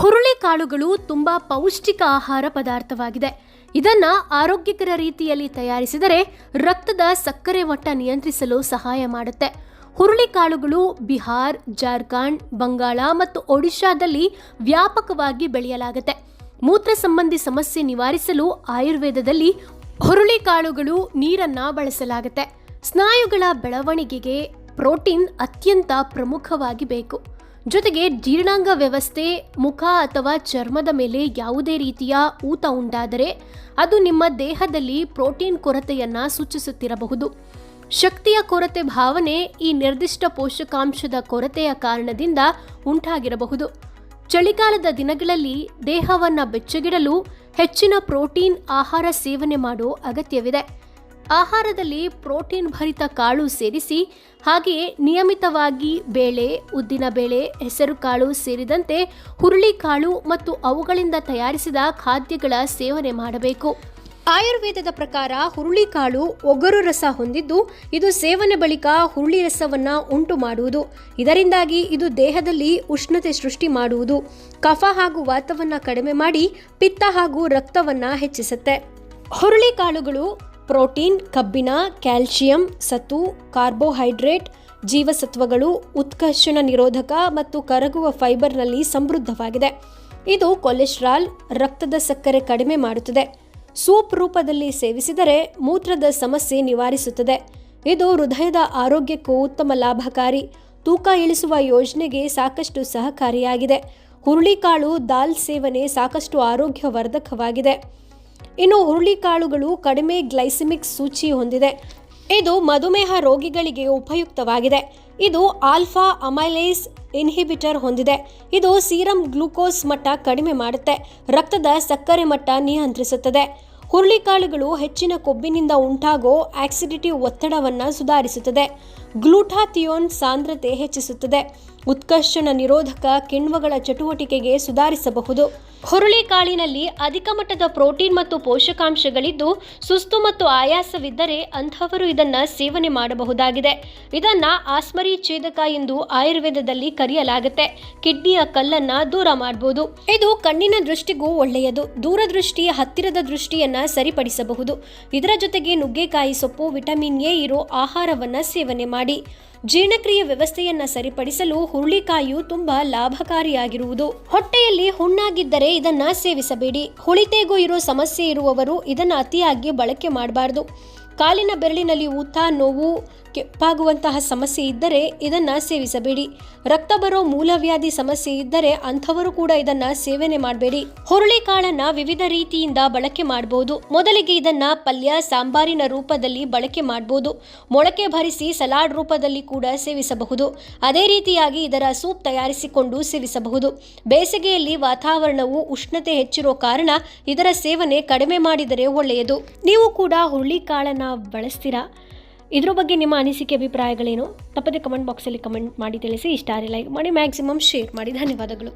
ಹುರುಳಿಕಾಳುಗಳು ತುಂಬಾ ಪೌಷ್ಟಿಕ ಆಹಾರ ಪದಾರ್ಥವಾಗಿದೆ. ಇದನ್ನ ಆರೋಗ್ಯಕರ ರೀತಿಯಲ್ಲಿ ತಯಾರಿಸಿದರೆ ರಕ್ತದ ಸಕ್ಕರೆ ಮಟ್ಟ ನಿಯಂತ್ರಿಸಲು ಸಹಾಯ ಮಾಡುತ್ತೆ. ಹುರುಳಿಕಾಳುಗಳು ಬಿಹಾರ್, ಜಾರ್ಖಂಡ್, ಬಂಗಾಳ ಮತ್ತು ಒಡಿಶಾದಲ್ಲಿ ವ್ಯಾಪಕವಾಗಿ ಬೆಳೆಯಲಾಗುತ್ತೆ. ಮೂತ್ರ ಸಂಬಂಧಿ ಸಮಸ್ಯೆ ನಿವಾರಿಸಲು ಆಯುರ್ವೇದದಲ್ಲಿ ಹುರುಳಿಕಾಳುಗಳು ನೀರನ್ನ ಬಳಸಲಾಗುತ್ತೆ. ಸ್ನಾಯುಗಳ ಬೆಳವಣಿಗೆಗೆ ಪ್ರೋಟೀನ್ ಅತ್ಯಂತ ಪ್ರಮುಖವಾಗಿ ಬೇಕು. ಜೊತೆಗೆ ಜೀರ್ಣಾಂಗ ವ್ಯವಸ್ಥೆ, ಮುಖ ಅಥವಾ ಚರ್ಮದ ಮೇಲೆ ಯಾವುದೇ ರೀತಿಯ ಊತ ಉಂಟಾದರೆ ಅದು ನಿಮ್ಮ ದೇಹದಲ್ಲಿ ಪ್ರೋಟೀನ್ ಕೊರತೆಯನ್ನ ಸೂಚಿಸುತ್ತಿರಬಹುದು. ಶಕ್ತಿಯ ಕೊರತೆ ಭಾವನೆ ಈ ನಿರ್ದಿಷ್ಟ ಪೋಷಕಾಂಶದ ಕೊರತೆಯ ಕಾರಣದಿಂದ ಉಂಟಾಗಿರಬಹುದು. ಚಳಿಗಾಲದ ದಿನಗಳಲ್ಲಿ ದೇಹವನ್ನು ಬೆಚ್ಚಗಿಡಲು ಹೆಚ್ಚಿನ ಪ್ರೋಟೀನ್ ಆಹಾರ ಸೇವನೆ ಮಾಡೋ ಅಗತ್ಯವಿದೆ. ಆಹಾರದಲ್ಲಿ ಪ್ರೋಟೀನ್ ಭರಿತ ಕಾಳು ಸೇರಿಸಿ, ಹಾಗೆಯೇ ನಿಯಮಿತವಾಗಿ ಬೇಳೆ, ಉದ್ದಿನ ಬೇಳೆ ಹೆಸರುಕಾಳು ಸೇರಿದಂತೆ ಹುರುಳಿಕಾಳು ಮತ್ತು ಅವುಗಳಿಂದ ತಯಾರಿಸಿದ ಖಾದ್ಯಗಳ ಸೇವನೆ ಮಾಡಬೇಕು. ಆಯುರ್ವೇದದ ಪ್ರಕಾರ ಹುರುಳಿಕಾಳು ಒಗರು ರಸ ಹೊಂದಿದ್ದು, ಇದು ಸೇವನೆ ಬಳಿಕ ಹುರುಳಿ ರಸವನ್ನ ಉಂಟು ಮಾಡುವುದು. ಇದರಿಂದಾಗಿ ಇದು ದೇಹದಲ್ಲಿ ಉಷ್ಣತೆ ಸೃಷ್ಟಿ ಮಾಡುವುದು. ಕಫ ಹಾಗೂ ವಾತವನ್ನ ಕಡಿಮೆ ಮಾಡಿ, ಪಿತ್ತ ಹಾಗೂ ರಕ್ತವನ್ನ ಹೆಚ್ಚಿಸುತ್ತೆ. ಹುರುಳಿಕಾಳುಗಳು ಪ್ರೋಟೀನ್, ಕಬ್ಬಿಣ ಕ್ಯಾಲ್ಸಿಯಂ ಸತು ಕಾರ್ಬೋಹೈಡ್ರೇಟ್, ಜೀವಸತ್ವಗಳು, ಉತ್ಕರ್ಷಣ ನಿರೋಧಕ ಮತ್ತು ಕರಗುವ ಫೈಬರ್ನಲ್ಲಿ ಸಮೃದ್ಧವಾಗಿದೆ. ಇದು ಕೊಲೆಸ್ಟ್ರಾಲ್ ರಕ್ತದ ಸಕ್ಕರೆ ಕಡಿಮೆ ಮಾಡುತ್ತದೆ. ಸೂಪ್ ರೂಪದಲ್ಲಿ ಸೇವಿಸಿದರೆ ಮೂತ್ರದ ಸಮಸ್ಯೆ ನಿವಾರಿಸುತ್ತದೆ. ಇದು ಹೃದಯದ ಆರೋಗ್ಯಕ್ಕೂ ಉತ್ತಮ ಲಾಭಕಾರಿ. ತೂಕ ಇಳಿಸುವ ಯೋಜನೆಗೆ ಸಾಕಷ್ಟು ಸಹಕಾರಿಯಾಗಿದೆ. ಹುರುಳಿಕಾಳು ದಾಲ್ ಸೇವನೆ ಸಾಕಷ್ಟು ಆರೋಗ್ಯವರ್ಧಕವಾಗಿದೆ. ಇನ್ನು ಹುರುಳಿಕಾಳುಗಳು ಕಡಿಮೆ ಗ್ಲೈಸಿಮಿಕ್ ಸೂಚಿ ಹೊಂದಿದೆ. ಇದು ಮಧುಮೇಹ ರೋಗಿಗಳಿಗೆ ಉಪಯುಕ್ತವಾಗಿದೆ. ಇದು ಆಲ್ಫಾ ಅಮೈಲೇಸ್ ಇನ್ಹಿಬಿಟರ್ ಹೊಂದಿದೆ. ಇದು ಸೀರಮ್ ಗ್ಲೂಕೋಸ್ ಮಟ್ಟ ಕಡಿಮೆ ಮಾಡುತ್ತೆ. ರಕ್ತದ ಸಕ್ಕರೆ ಮಟ್ಟ ನಿಯಂತ್ರಿಸುತ್ತದೆ. ಹುರುಳಿಕಾಳುಗಳು ಹೆಚ್ಚಿನ ಕೊಬ್ಬಿನಿಂದ ಉಂಟಾಗೋ ಆಕ್ಸಿಡಿಟಿ ಒತ್ತಡವನ್ನು ಸುಧಾರಿಸುತ್ತದೆ. ಗ್ಲೂಟಾಥಿಯೋನ್ ಸಾಂದ್ರತೆ ಹೆಚ್ಚಿಸುತ್ತದೆ. ಉತ್ಕರ್ಷಣ ನಿರೋಧಕ ಕಿಣ್ವಗಳ ಚಟುವಟಿಕೆಗೆ ಸುಧಾರಿಸಬಹುದು. ಹುರುಳಿಕಾಳಿನಲ್ಲಿ ಅಧಿಕ ಮಟ್ಟದ ಪ್ರೋಟೀನ್ ಮತ್ತು ಪೋಷಕಾಂಶಗಳಿದ್ದು, ಸುಸ್ತು ಮತ್ತು ಆಯಾಸವಿದ್ದರೆ ಅಂಥವರು ಇದನ್ನ ಸೇವನೆ ಮಾಡಬಹುದಾಗಿದೆ. ಇದನ್ನ ಆಸ್ಮರಿ ಛೇದಕ ಎಂದು ಆಯುರ್ವೇದದಲ್ಲಿ ಕರೆಯಲಾಗುತ್ತೆ. ಕಿಡ್ನಿಯ ಕಲ್ಲನ್ನ ದೂರ ಮಾಡಬಹುದು ಇದು ಕಣ್ಣಿನ ದೃಷ್ಟಿಗೂ ಒಳ್ಳೆಯದು. ದೂರದೃಷ್ಟಿ, ಹತ್ತಿರದ ದೃಷ್ಟಿಯನ್ನ ಸರಿಪಡಿಸಬಹುದು. ಇದರ ಜೊತೆಗೆ ನುಗ್ಗೆಕಾಯಿ ಸೊಪ್ಪು, ವಿಟಮಿನ್ ಎ ಇರೋ ಆಹಾರವನ್ನ ಸೇವನೆ ಮಾಡಿ ಜೀರ್ಣಕ್ರಿಯೆ ವ್ಯವಸ್ಥೆಯನ್ನ ಸರಿಪಡಿಸಲು ಹುರುಳಿಕಾಯಿಯು ತುಂಬಾ ಲಾಭಕಾರಿಯಾಗಿರುವುದು. ಹೊಟ್ಟೆಯಲ್ಲಿ ಹುಣ್ಣಾಗಿದ್ದರೆ ಇದನ್ನ ಸೇವಿಸಬೇಡಿ. ಹುಳಿತೆಗೂ ಇರೋ ಸಮಸ್ಯೆ ಇರುವವರು ಇದನ್ನ ಅತಿಯಾಗಿ ಬಳಕೆ ಮಾಡಬಾರ್ದು. ಕಾಲಿನ ಬೆರಳಿನಲ್ಲಿ ಊತ, ನೋವು, ಕೆಪ್ಪಾಗುವಂತಹ ಸಮಸ್ಯೆ ಇದ್ದರೆ ಇದನ್ನು ಸೇವಿಸಬೇಡಿ. ರಕ್ತ ಬರೋ ಮೂಲವ್ಯಾಧಿ ಸಮಸ್ಯೆ ಇದ್ದರೆ ಅಂಥವರು ಕೂಡ ಇದನ್ನು ಸೇವನೆ ಮಾಡಬೇಡಿ. ಹುರುಳಿಕಾಳನ್ನು ವಿವಿಧ ರೀತಿಯಿಂದ ಬಳಕೆ ಮಾಡಬಹುದು ಮೊದಲಿಗೆ ಇದನ್ನು ಪಲ್ಯ, ಸಾಂಬಾರಿನ ರೂಪದಲ್ಲಿ ಬಳಕೆ ಮಾಡಬಹುದು ಮೊಳಕೆ ಭರಿಸಿ ಸಲಾಡ್ ರೂಪದಲ್ಲಿ ಕೂಡ ಸೇವಿಸಬಹುದು. ಅದೇ ರೀತಿಯಾಗಿ ಇದರ ಸೂಪ್ ತಯಾರಿಸಿಕೊಂಡು ಸೇವಿಸಬಹುದು. ಬೇಸಿಗೆಯಲ್ಲಿ ವಾತಾವರಣವು ಉಷ್ಣತೆ ಹೆಚ್ಚಿರೋ ಕಾರಣ ಇದರ ಸೇವನೆ ಕಡಿಮೆ ಮಾಡಿದರೆ ಒಳ್ಳೆಯದು. ನೀವು ಕೂಡ ಹುರುಳಿಕಾಳನ್ನ ಬಳಸ್ತೀರಾ? ಇದ್ರ ಬಗ್ಗೆ ನಿಮ್ಮ ಅನಿಸಿಕೆ, ಅಭಿಪ್ರಾಯಗಳೇನು? ತಪ್ಪದೆ ಕಮೆಂಟ್ ಬಾಕ್ಸಲ್ಲಿ ಕಮೆಂಟ್ ಮಾಡಿ ತಿಳಿಸಿ. ಇಷ್ಟ ಲೈಕ್ ಮಾಡಿ, ಮ್ಯಾಕ್ಸಿಮಮ್ ಶೇರ್ ಮಾಡಿ. ಧನ್ಯವಾದಗಳು.